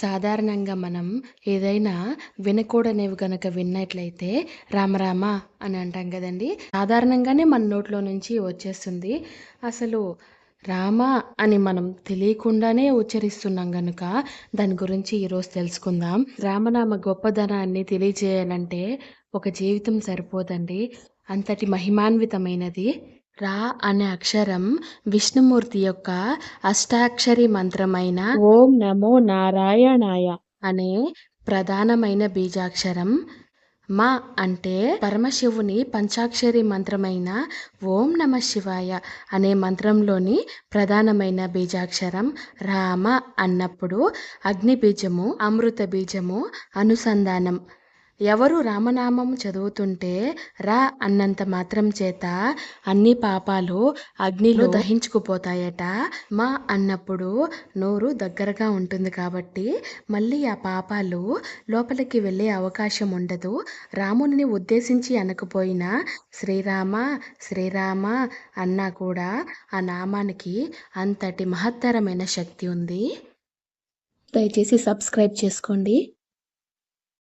సాధారణంగా మనం ఏదైనా వినకూడనివి గనక విన్నట్లయితే రామరామ అని అంటాం కదండి. సాధారణంగానే మన నోట్లో నుంచి వచ్చేస్తుంది. అసలు రామ అని మనం తెలియకుండానే ఉచ్చరిస్తున్నాం గనుక దాని గురించి ఈరోజు తెలుసుకుందాం. రామనామ గొప్పదనాన్ని తెలియజేయాలంటే ఒక జీవితం సరిపోదండి. అంతటి మహిమాన్వితమైనది రా అనే అక్షరం విష్ణుమూర్తి యొక్క అష్టాక్షరి మంత్రమైన ఓం నమో నారాయణాయ అనే ప్రధానమైన బీజాక్షరం. మా అంటే పరమశివుని పంచాక్షరి మంత్రమైన ఓం నమ శివాయ అనే మంత్రంలోని ప్రధానమైన బీజాక్షరం. రామ అన్నప్పుడు అగ్ని బీజము అమృత బీజము అనుసంధానం. ఎవరు రామనామం చదువుతుంటే రా అన్నంత మాత్రం చేత అన్ని పాపాలు అగ్నిలో దహించుకుపోతాయట. మా అన్నప్పుడు నోరు దగ్గరగా ఉంటుంది కాబట్టి మళ్ళీ ఆ పాపాలు లోపలికి వెళ్ళే అవకాశం ఉండదు. రాముని ఉద్దేశించి అనకపోయినా శ్రీరామ శ్రీరామ అన్నా కూడా ఆ నామానికి అంతటి మహత్తరమైన శక్తి ఉంది. దయచేసి సబ్స్క్రైబ్ చేసుకోండి.